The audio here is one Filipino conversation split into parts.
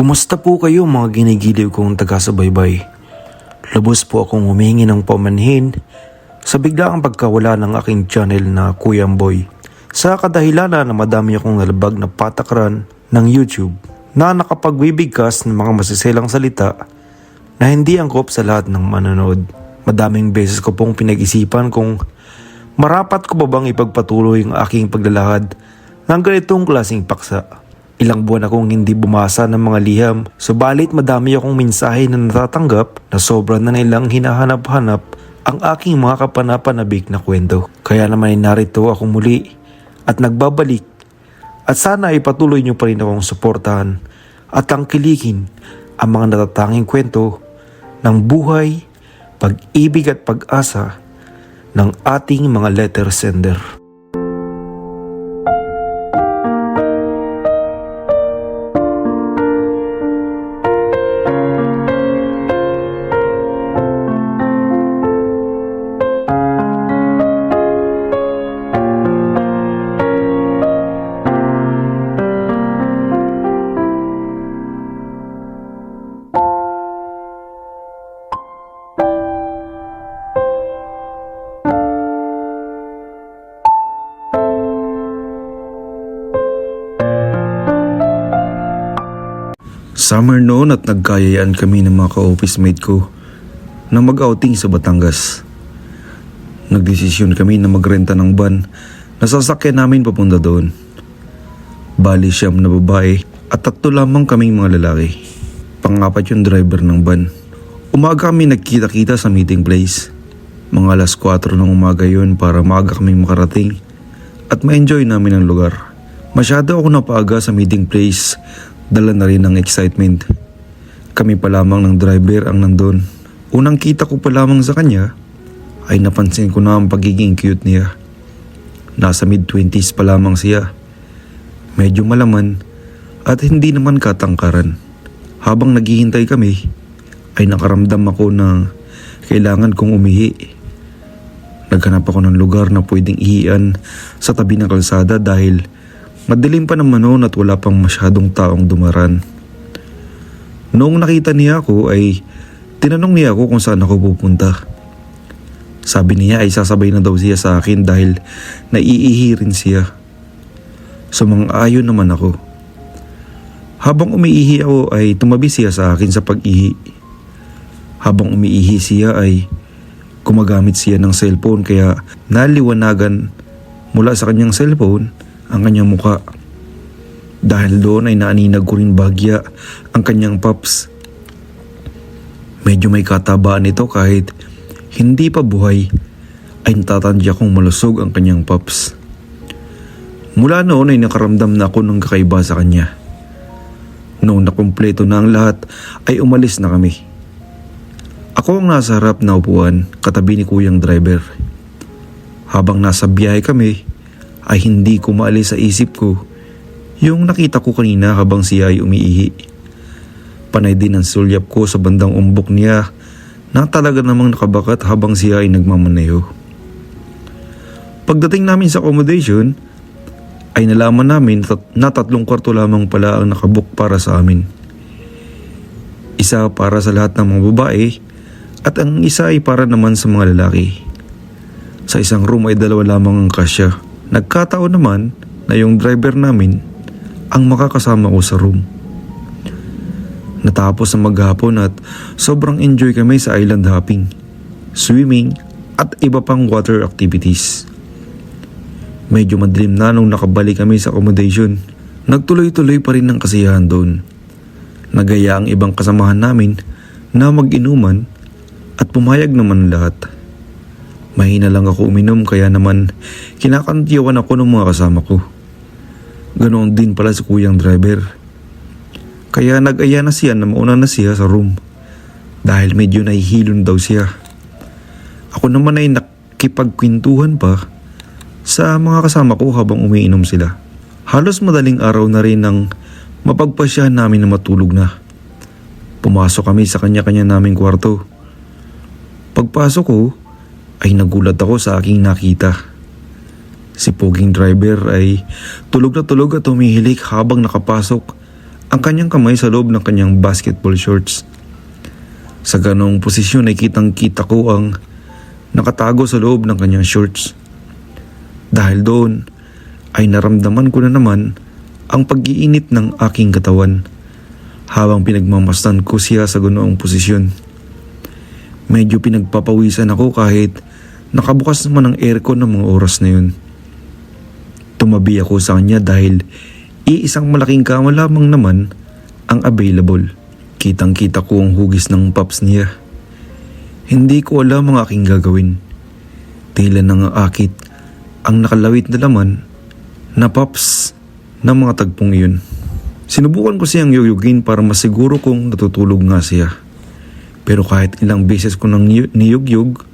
Kumusta po kayo mga ginigiliw kong taga-subaybay? Lubos po akong humingi ng pamanhin sa biglaang pagkawala ng aking channel na Kuyang Boy. Sa kadahilanan na madami akong nalabag na patakran ng YouTube na nakapagbibigkas ng mga masiselang salita na hindi angkop sa lahat ng manonood. Madaming beses ko pong pinag-isipan kung marapat ko ba bang ipagpatuloy ang aking paglalahad ng ganitong klaseng paksa. Ilang buwan akong hindi bumasa ng mga liham, subalit madami akong mensahe na natatanggap na sobra na nilang hinahanap-hanap ang aking mga kapanapanabik na kwento. Kaya naman ay narito ako muli at nagbabalik at sana ay patuloy niyo pa rin akong suportahan at tangkilikin ang mga natatanging kwento ng buhay, pag-ibig at pag-asa ng ating mga letter sender. Summer noon at nagkayayaan kami ng mga ka-office mate ko na mag-outing sa Batangas. Nagdesisyon kami na magrenta ng van na sasakyan namin papunta doon. Bali siyam na babae at tatlo lamang kaming mga lalaki. Pangapat yung driver ng van. Umaga kami nagkita-kita sa meeting place. Mga alas 4 ng umaga yun para maaga kaming makarating at ma-enjoy namin ang lugar. Masyado ako napaaga sa meeting place, dala na rin ng excitement. Kami pa lamang ng driver ang nandun. Unang kita ko pa lamang sa kanya, ay napansin ko na ang pagiging cute niya. Nasa mid-twenties pa lamang siya. Medyo malaman at hindi naman katangkaran. Habang naghihintay kami, ay nakaramdam ako na kailangan kong umihi. Naghanap ako ng lugar na pwedeng ihian sa tabi ng kalsada dahil madilim pa naman noon at wala pang masyadong taong dumaran. Noong nakita niya ako ay tinanong niya ako kung saan ako pupunta. Sabi niya ay sasabay na daw siya sa akin dahil naiihi rin siya. Sumang-ayon naman ako. Habang umiihi ako ay tumabi siya sa akin sa pag-ihi. Habang umiihi siya ay gumagamit siya ng cellphone kaya naliwanagan mula sa kanyang cellphone ang kanyang muka. Dahil doon ay naaninag ko rin bagya ang kanyang paps. Medyo may katabaan ito kahit hindi pa buhay ay natatandya kong malusog ang kanyang paps. Mula noon ay nakaramdam na ako ng kakaiba sa kanya. Noong nakumpleto na ang lahat ay umalis na kami. Ako ang nasa harap na upuan katabi ni kuyang driver. Habang nasa biyahe kami ay hindi ko maalis sa isip ko yung nakita ko kanina habang siya ay umiihi. Panay din ang sulyap ko sa bandang umbok niya na talaga namang nakabakat habang siya ay nagmamaneho. Pagdating namin sa accommodation, ay nalaman namin na tatlong kwarto lamang pala ang nakabook para sa amin. Isa para sa lahat ng mga babae at ang isa ay para naman sa mga lalaki. Sa isang room ay dalawa lamang ang kasya. Nagkataon naman na yung driver namin ang makakasama ko sa room. Natapos ang maghapon at sobrang enjoy kami sa island hopping, swimming at iba pang water activities. Medyo madilim na nung nakabalik kami sa accommodation. Nagtuloy-tuloy pa rin ang kasiyahan doon. Nagaya ang ibang kasamahan namin na mag-inuman at pumayag naman lahat. Mahina lang ako uminom kaya naman kinakantiyawan ako ng mga kasama ko. Ganoon din pala si kuyang driver. Kaya nag-aya na siya na mauna na siya sa room dahil medyo nahihilon daw siya. Ako naman ay nakipagkwentuhan pa sa mga kasama ko habang umiinom sila. Halos madaling araw na rin nang mapagpasyahan namin na matulog na. Pumasok kami sa kanya-kanya naming kwarto. Pagpasok ko ay nagulat ako sa aking nakita. Si Poging driver ay tulog na tulog at humihilik habang nakapasok ang kanyang kamay sa loob ng kanyang basketball shorts. Sa ganong posisyon ay kitang kita ko ang nakatago sa loob ng kanyang shorts. Dahil doon ay naramdaman ko na naman ang pag-iinit ng aking katawan habang pinagmamastan ko siya sa ganoong posisyon. Medyo pinagpapawisan ako kahit nakabukas naman ang aircon ng mga oras na yun. Tumabi ako sa kanya dahil iisang malaking kama lamang naman ang available. Kitang kita ko ang hugis ng paps niya. Hindi ko alam ang aking gagawin. Tila nang akit ang nakalawit na laman na paps ng mga tagpong iyon. Sinubukan ko siyang yuyugin para masiguro kong natutulog nga siya. Pero kahit ilang beses ko nang niyu- niyugyug,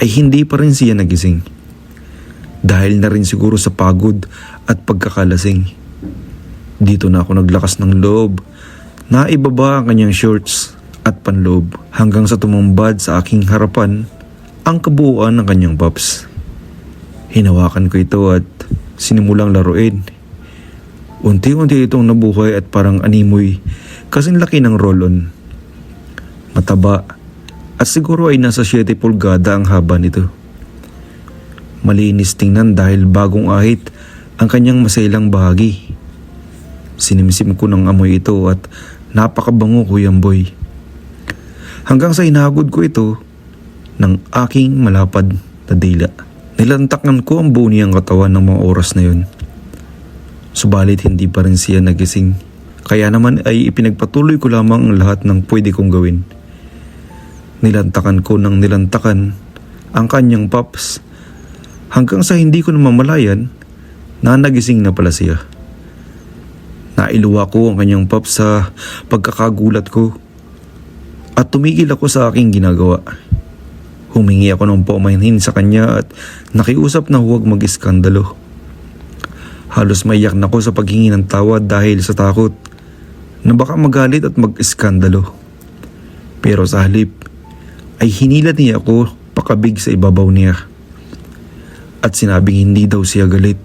ay hindi pa rin siya nagising. Dahil na rin siguro sa pagod at pagkakalasing. Dito na ako naglakas ng loob na ibaba ang kanyang shorts at panloob hanggang sa tumambad sa aking harapan ang kabuuan ng kanyang paps. Hinawakan ko ito at sinimulang laruin. Unti-unti itong nabuhay at parang animoy kasing laki ng roll-on. Mataba at siguro ay nasa 7 pulgada ang haba nito. Malinis tingnan dahil bagong ahit ang kanyang masailang bahagi. Sinimsim ko ng amoy ito at napakabango kuyang boy. Hanggang sa inagod ko ito ng aking malapad na dila. Nilantakan ko ang buo niyang katawan ng mga oras na yun. Subalit hindi pa rin siya nagising. Kaya naman ay ipinagpatuloy ko lamang ang lahat ng pwede kong gawin. Nilantakan ko ng nilantakan ang kanyang paps hanggang sa hindi ko namamalayan na nagising na pala siya. Nailuwa ko ang kanyang paps sa pagkakagulat ko at tumigil ako sa aking ginagawa. Humingi ako ng paumanhin sa kanya at nakiusap na huwag mag-iskandalo. Halos maiyak na ako sa paghingi ng tawad dahil sa takot na baka magalit at mag-iskandalo. Pero sa halip ay hinila niya ako pakabig sa ibabaw niya. At sinabing hindi daw siya galit.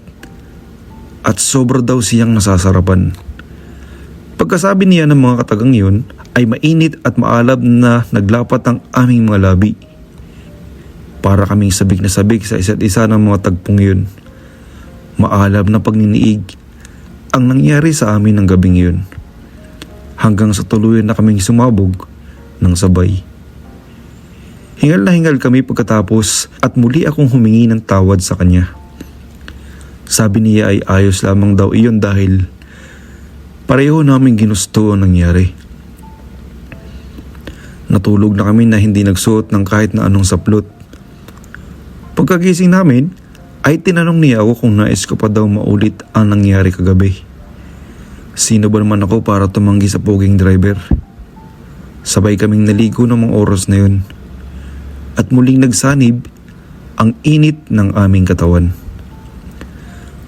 At sobra daw siyang nasasarapan. Pagkasabi niya ng mga katagang yun ay mainit at maalab na naglapat ang aming mga labi. Para kaming sabik na sabik sa isa't isa ng mga tagpong yun. Maalab na pagniniig ang nangyari sa amin ng gabing yun. Hanggang sa tuluyan na kaming sumabog ng sabay. Hingal na hingal kami pagkatapos at muli akong humingi ng tawad sa kanya. Sabi niya ay ayos lamang daw iyon dahil pareho namin ginusto ang nangyari. Natulog na kami na hindi nagsuot ng kahit na anong saplot. Pagkagising namin, ay tinanong niya ako kung nais ko pa daw maulit ang nangyari kagabi. Sino ba naman ako para tumanggi sa poging driver? Sabay kaming naligo ng mga oras na yun. At muling nagsanib ang init ng aming katawan.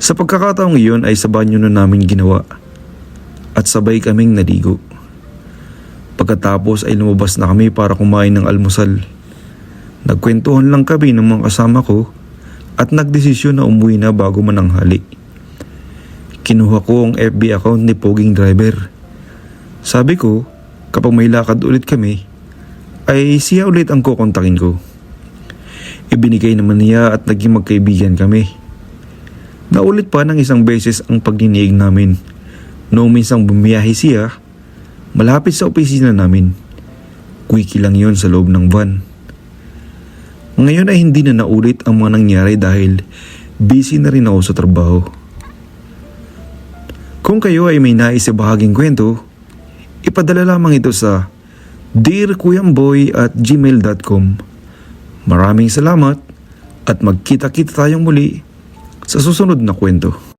Sa pagkakataong iyon ay sa banyo na namin ginawa at sabay kaming naligo. Pagkatapos ay lumabas na kami para kumain ng almusal. Nagkwentuhan lang kami ng mga kasama ko at nagdesisyon na umuwi na bago mananghali. Kinuha ko ang FB account ni Poging Driver. Sabi ko, kapag may lakad ulit kami, ay siya ulit ang kukontakin ko. Ibinigay naman niya at naging magkaibigan kami. Naulit pa ng isang beses ang pagdiniig namin. Noong minsang bumiyahe siya, malapit sa opisina namin. Quickie lang yon sa loob ng van. Ngayon ay hindi na naulit ang mga nangyari dahil busy na rin ako sa trabaho. Kung kayo ay may nais bahaging kwento, ipadala lamang ito sa dearkuyamboy at gmail.com Maraming salamat at magkita-kita tayong muli sa susunod na kwento.